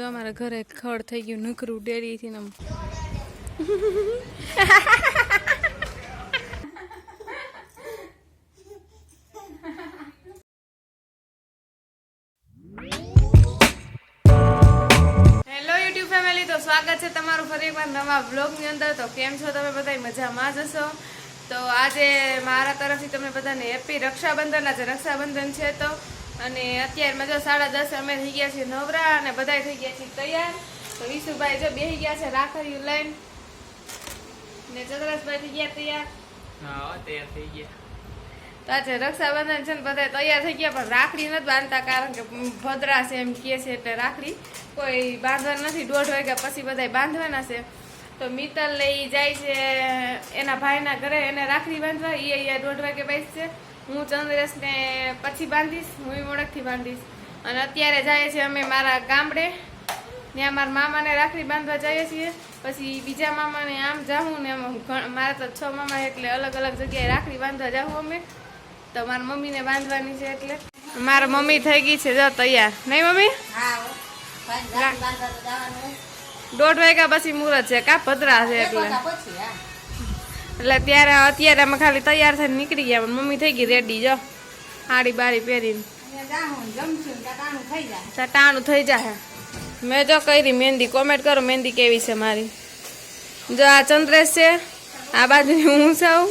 જો અમારા ઘરે ખડ થઈ ગયું, નકરું ડેરીથી ને સ્વાગત છે તમારું ફરી એકવાર નવા બ્લોગની અંદર. તો કેમ છો તમે બધા મજામાં જ હશો? તો આજે મારા તરફથી તમે બધાને હેપી રક્ષાબંધન. આજે રક્ષાબંધન છે તો અને અત્યારમાં જો સાડા દસ અમે થઈ ગયા છીએ નવરા અને બધાય થઈ ગયા છીએ તૈયાર. તો વિશુભાઈ જો બેસી ગયા છે રાખડીયું લઈને. ને ચંદ્રસભાઈ થઈ ગયા તૈયાર. હા તૈયાર થઈ ગયા. આજે રક્ષાબંધન છે ને બધા તૈયાર થઈ ગયા પણ રાખડી નથી બાંધતા કારણ કે ભદ્રા છે એમ કહે છે એટલે રાખડી. કોઈ બાંધવા નથી દોઢ વાગ્યા પછી બધા બાંધવાના છે. તો મિત્તલ લઈ જાય છે એના ભાઈના ઘરે એને રાખડી બાંધવા એ અહીંયા દોઢ વાગે બેસશે હું ચંદ્રેશને પછી બાંધીશ હું મોડકથી બાંધીશ. અને અત્યારે જઈએ છીએ અમે મારા ગામડે. ત્યાં મારા મામાને રાખડી બાંધવા જઈએ છીએ. પછી બીજા મામાને આમ જાઉં ને મારા તો છ મામા એટલે અલગ અલગ જગ્યાએ રાખડી બાંધવા જાઉં અમે. તો મારા મમ્મીને બાંધવાની છે એટલે. મારા મમ્મી થઈ ગઈ છે જો તૈયાર. નહીં મમ્મી? દોઢ વાગ્યા પછી મુહૂર્ત છે કા ભદ્રા છે એટલે? એટલે ત્યારે અત્યારે અમે ખાલી તૈયાર થઈને નીકળી ગયા મમ્મી થઈ ગઈ રેડી જો. આડી બારી પહેરીને. ટાણું થઈ જાય. મેં જો કરી મહેંદી. કોમેન્ટ કરો મહેંદી કેવી છે મારી. જો આ ચંદ્રેશ છે આ બાજુ હું છું.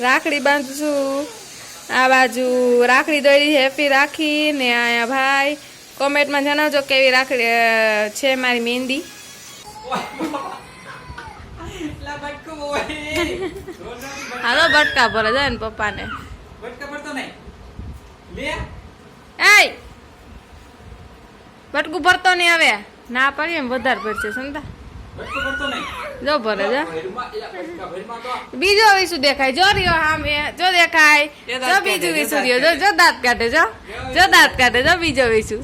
રાખડી બાંધું છું. આ બાજુ રાખડી દોરી હેપી રાખી ને અહીંયા ભાઈ કોમેન્ટમાં જણાવજો કેવી રાખડી છે મારી મહેંદી. હાલો બટકા ભરે જાય ને પપ્પાને. બટકા ભરતો નહીં. લે. એય! બટકું ભરતો નહીં હવે. ના પડીએ ને વધારે ભરશે સમતા બટકો પડતો નહીં. જો ભરે જો. બીજો વિસુ દેખાય જો રહ્યો હામે જો દેખાય. જો બીજું વિસુ જો રહ્યો જો જો દાંત કાઢે જો. જો દાંત કાઢે જો બીજો વિસુ.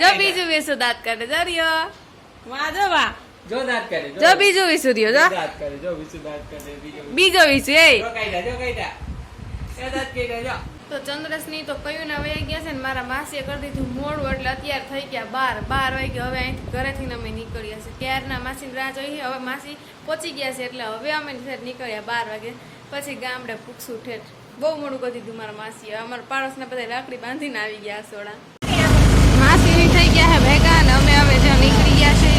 જો બીજું વિસુ દાંત કાઢે જો રહ્યો. વાહ જો વાહ. જો દાંત કરે જો બીજું વિસુ દિયો જો. દાંત કરે જો વિસુ દાંત કરે બીજો વિસુ. એ. જો કાઈડા જો કાઈડા એ દાંત કાઢ્યા જો. તો ચંદ્રસની તો કયું ના વયા ગયા છે ને મારા માસીએ કરી દીધું મોડું એટલે અત્યારે થઈ ગયા બાર બાર વાગ્યા હવે અહીંથી ઘરેથી અમે નીકળ્યા છે ક્યારના માસી રાહ જોઈએ હવે માસી પહોંચી ગયા છે એટલે હવે અમે નીકળ્યા બાર વાગે. પછી ગામડે પૂછશું ઠેઠ. બહુ મોડું કરી દીધું મારા માસીએ. અમારા પાડોશના બધા લાકડી બાંધીને આવી ગયા સોડા. માસી થઈ ગયા છે ભેગા અને અમે હવે જો નીકળી ગયા છે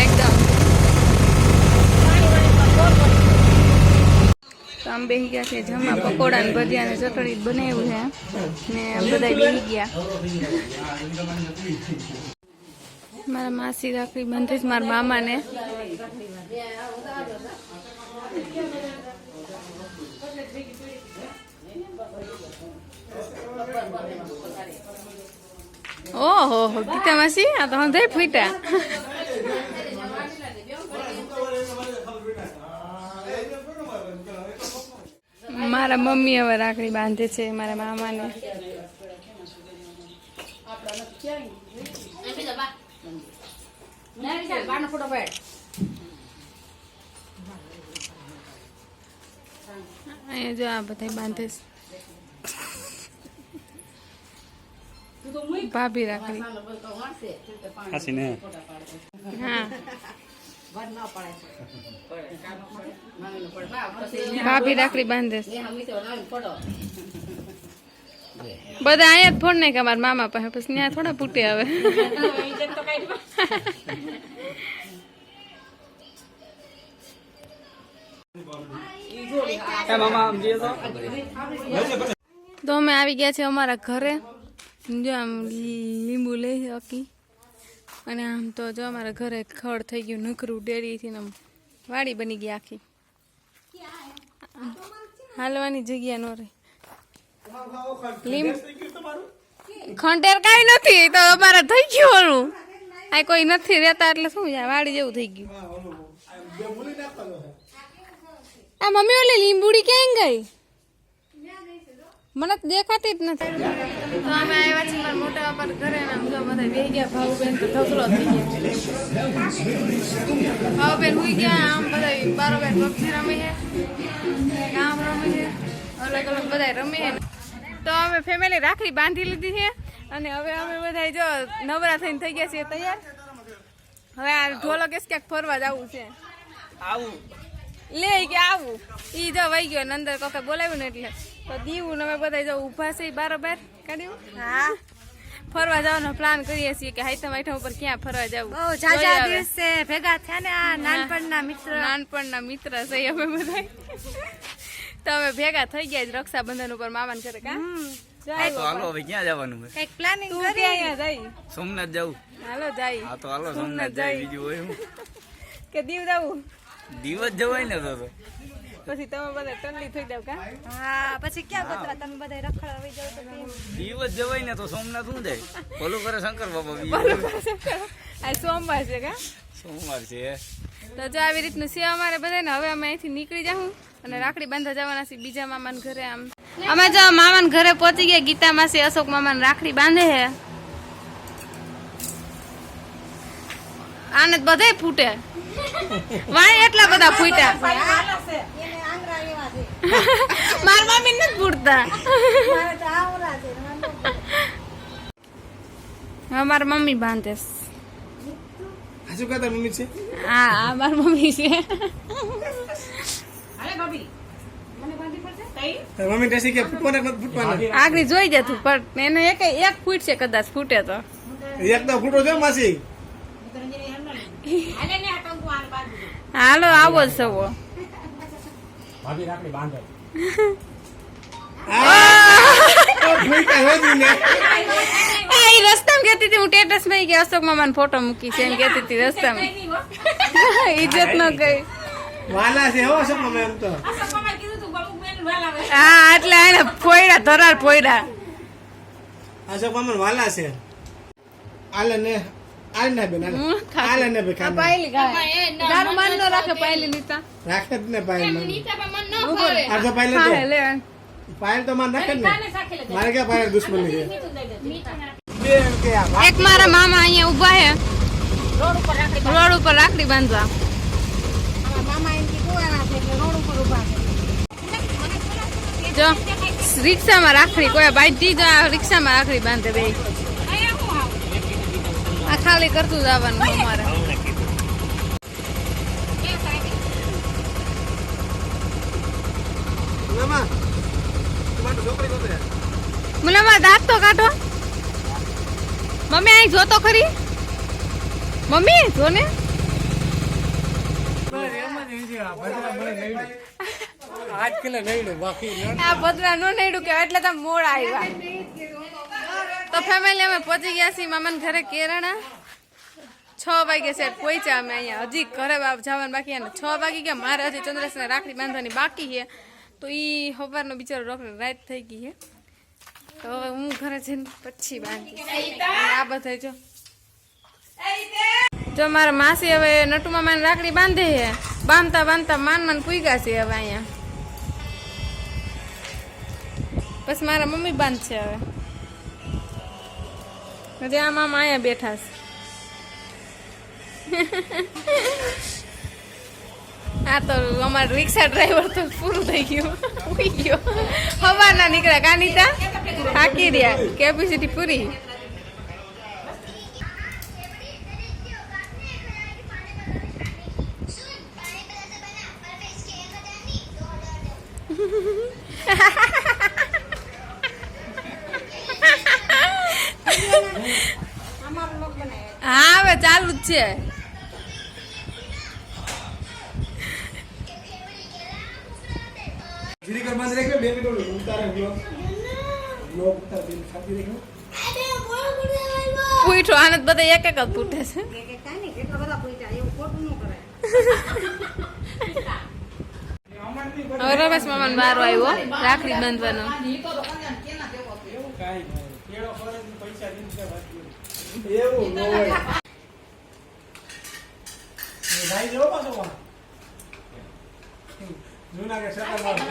એકદમ તો આમ બેસી ગયા છે જમા પકોડા ને ભજીયા ને ચટણી બનાવ્યું છે. ને બધા બેસી ગયા. મારા માસી રાખડી જ મારા મામા ને ઓહો હો ગીતા માસી, આ તો હંધાઈ ફૂટ્યા. મારા મમ્મી હવે રાખડી બાંધે છે મારા મામાને. અહીંયા જો આ બધા બાંધે છે. ભાભી રાખડી. હા. ભાભી રાખડી બાંધે બધા અહીંયા જ ફોન નહીં કે અમારા મામા પાસે. પછી ત્યાં થોડા પૂટે તો તો અમે આવી ગયા છે અમારા ઘરે. જો આમ લીંબુ લઈ હકી. અને આમ તો જો અમારા ઘરે ખડ થઈ ગયું નકરું ડેરીથી ને આમ વાડી બની ગઈ આખી. હાલવાની જગ્યા નો રહી. ખંડેર કાંઈ નથી તો અમારે થઈ ગયું ઓલું આ કોઈ નથી રહેતા એટલે શું યાર વાડી જેવું થઈ ગયું. આ મમ્મી ઓલી લીંબુડી ક્યાં ગઈ? મને તો દેખાતી જ નથી. તો અમે આવ્યા છીએ મારા મોટા બાપા ઘરે અને આમ જો બધા બેહી ગયા ભાવ બેન તો ઢગલો થઈ ગયા. ભાવ બેન હુઈ ગયા આમ બધા બેન પક્ષી રમે છે ગામ રમે છે અલગ અલગ બધા રમે છે. તો અમે ફેમિલી રાખડી બાંધી લીધી છે અને હવે અમે બધા જો નવરા થઈને થઈ ગયા છીએ તૈયાર. હવે આ ઢોલો કેસ ક્યાંક ફરવા જવું છે. આવું. લે કે આવું. ઈ જો વહી ગયો ને અંદર કોકે બોલાવ્યું ને એટલે. તો દીવું ને અમે બધા જો ઊભા છે બારોબાર. કાઢ્યું હા. ફરવા જવાનો પ્લાન કરીએ છીએ કે હાઈતમ આઈટમ ઉપર ક્યાં ફરવા જવું? બહુ જાજા દિવસે ભેગા થયા ને આ નાનપણના મિત્ર. નાનપણના મિત્ર છે અમે બધા તો અમે ભેગા થઈ ગયા જ રક્ષાબંધન ઉપર મામાને ઘરે કા? જાય હાલો હવે ક્યાં જવાનું છે? કંઈક પ્લાનિંગ કરી ક્યાં જાય? સોમનાથ જવું હાલો જાય. હા તો હાલો સોમનાથ બીજું હોય કે દીવ જવું? જવાય ને તો. પછી તમે બધા ટલ્લી થઈ જાવ કા? હા પછી ક્યાં ગોતરા? તમે બધા રખડવા આવી જાવ તો દિવસ જવાય ને તો સોમનાથ શું જાય બોલો કરે શંકર બાબા આ સોમવાર છે કા? સોમવાર છે. તો જો આવી રીતનું છે અમારે બધાને હવે અમે અહીંથી નીકળી જાઉં અને રાખડી બાંધવા જવાના છે બીજા મામાના ઘરે આમ. અમે જો મામાના ઘરે પહોંચી ગયા ગીતા માસી અશોક મામાને રાખડી બાંધે છે. આને બધાય ફૂટે. વાય એટલા બધા ફૂટ્યા. મારા મમ્મી નથી ફૂટતા. હવે મારા મમ્મી બાંધે હજુ શું મમ્મી છે? હા આ મારા મમ્મી છે. મમ્મી ટેસી કે ફૂટવાના નથી ફૂટવાના? આગળ જોઈ જતું પણ એને એક એક ફૂટ છે કદાચ ફૂટે તો. એક તો ફૂટો છે માસી. હાલો આવો જ સવો. ને. એ ઈ રસ્તામાં કહેતી હતી હું ટેટસમાં કે અશોક ફોટો મૂકી છે એમ કહેતી હતી રસ્તામાં. ઇજ્જત ન ગઈ વાલા છે હો સપનો મેં એમ તો. હા એટલે એને ફોયડા ધરાર ફોયડા. અશોક મામા વાલા છે. આલે ને આલે ને બેન હું આલે. ખાતી. આલે ને બે આ ખાને પાયલી ગાય તારું માન ન રાખે પાયલી નીતા રાખે જ ને પાયલ મને ઊભો રે. આ તો પાયલ હા, તો લે પાયલ તો માન રાખે જ ને મારે ક્યાં પાયલ દુશ્મની છે બેન કે આ એક મારા મામા અહીંયા ઊભા છે રોડ ઉપર રાખડી બાંધવા જો રિક્ષામાં રાખડી કોઈ બાંધી જો આ રિક્ષામાં રાખડી બાંધે બે આ ખાલી કરતું જવાનું અમારે. કોતે દાંત તો કાઢો. મમ્મી અહીં જોતો ખરી? મમ્મી જો ને. આ ભદ્રા નો નડ્યું કે એટલે તમે મોડ આવ્યા. ફેમિલી અમે પહોંચી ગયા છીએ મામાના ઘરે કેરાણા. છ વાગે સેટ પહોંચ્યા અમે અહીંયા. હજી ઘરે જવાનું બાકી અને છ વાગી ગયા. મારે હજી ચંદ્રેશને રાખડી બાંધવાની બાકી છે. તો એ સવારનો બિચારો રોકડે રાત થઈ ગઈ છે. તો હું ઘરે જઈને પછી બાંધી આ બધા જો જો મારા માસી હવે નટુ મામાને રાખડી બાંધે છે. બાંધતા બાંધતા માન માન પૂગ્યા છે હવે અહીંયા. બસ મારા મમ્મી બાંધશે હવે. હજી આ મામા અહીંયા બેઠા છે. આ તો અમારે રિક્ષા ડ્રાઈવર તો પૂરું થઈ ગયું. ઉઈ ગયો. હવાના નીકળ્યા કાનીતા. થાકી રહ્યા. કેપેસિટી પૂરી. છે ધીરે કર બંધ રાખ્યો બે મિનિટ ઉતારે ગયો બ્લોક ઉતાર દિલ ખાતી રાખ્યો પૂઠો આને બધા એક એક જ પૂઠે છે હવે રમેશ મામાન બારો આવ્યો રાખડી બાંધવાનો એવું ન હોય એ ભાઈ પાછો વાહ. જૂના કે સકલ વાળો.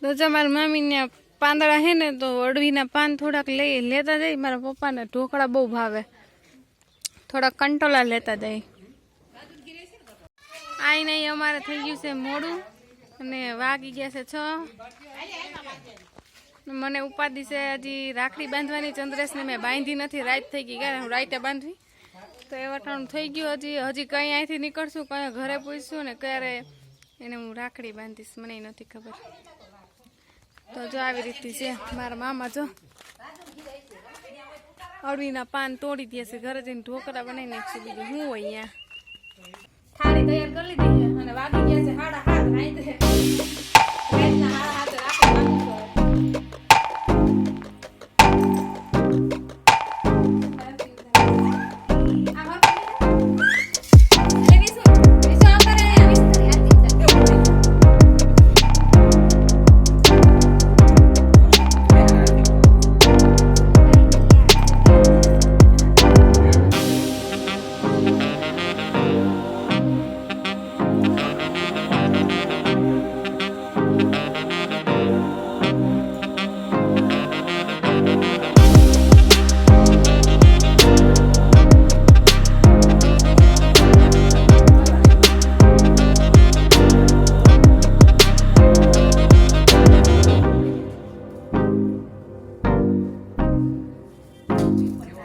તો જો મારા મામીને પાંદડા હે ને તો અડવીના પાન થોડાક લઈ લેતા જાય. મારા પપ્પાને ઢોકળા બહુ ભાવે. થોડાક કંટોલા લેતા જાય. આઈ નહીં અમારે થઈ ગયું છે મોડું. અને વાગી ગયા છે છ. મને ઉપાધિ છે, હજી રાખડી બાંધવાની ચંદ્રેશને મેં બાંધી નથી રાત થઈ ગઈ ગયા હું રાઈટે બાંધવી. તો એ વટાણું થઈ ગયું, હજી હજી કંઈ અહીંથી નીકળશું, કંઈ ઘરે પૂછશું ને ક્યારે એને હું રાખડી બાંધીશ, મને નથી ખબર. તો જો આવી રીતે છે, મારા મામા જો. અળવીના પાન તોડી દે છે, ઘરે જઈને ઢોકળા બનાવી નાખશું બીજું. હું હોય અહીંયા? થાળી તૈયાર કરી લીધી અને વાગી ગયા છે, હાડા હાથ રાઈતે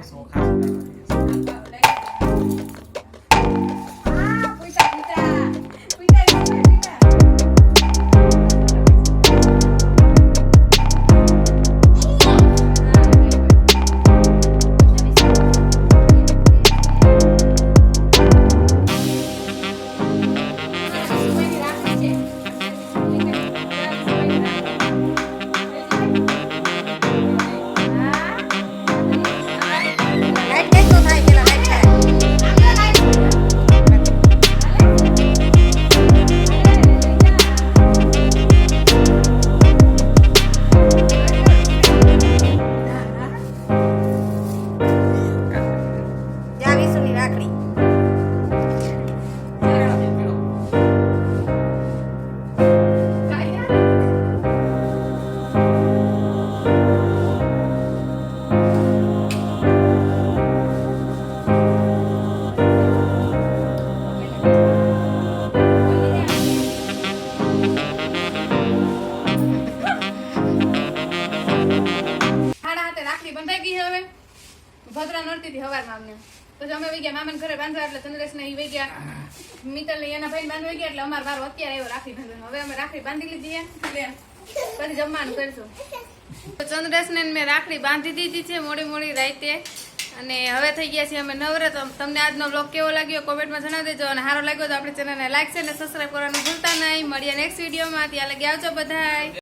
โซคาสุ ભદ્રા નડતી હતી હવારમાં અમને. પછી અમે વહી ગયા મામાને ઘરે બાંધવા, એટલે ચંદ્રેશ ને વહી ગયા. મિત્તલ ને એના ભાઈ બાંધવા ગયા, એટલે અમારે વારો અત્યારે આવ્યો રાખડી બાંધવાનો. હવે અમે રાખડી બાંધી લીધી પછી જમવાનું કરશું. તો ચંદ્રેશ ને મેં રાખડી બાંધી દીધી છે મોડી મોડી રાતે. અને હવે થઈ ગયા છીએ અમે નવરે તો તમને આજનો બ્લોગ કેવો લાગ્યો કોમેન્ટમાં જણાવી દેજો. અને સારો લાગ્યો તો આપણી ચેનલને લાઈક છે અને સબસ્ક્રાઈબ કરવાનું ભૂલતા નહીં. મળીએ નેક્સ્ટ વિડીયોમાં ત્યાં લગી આવજો બધાય.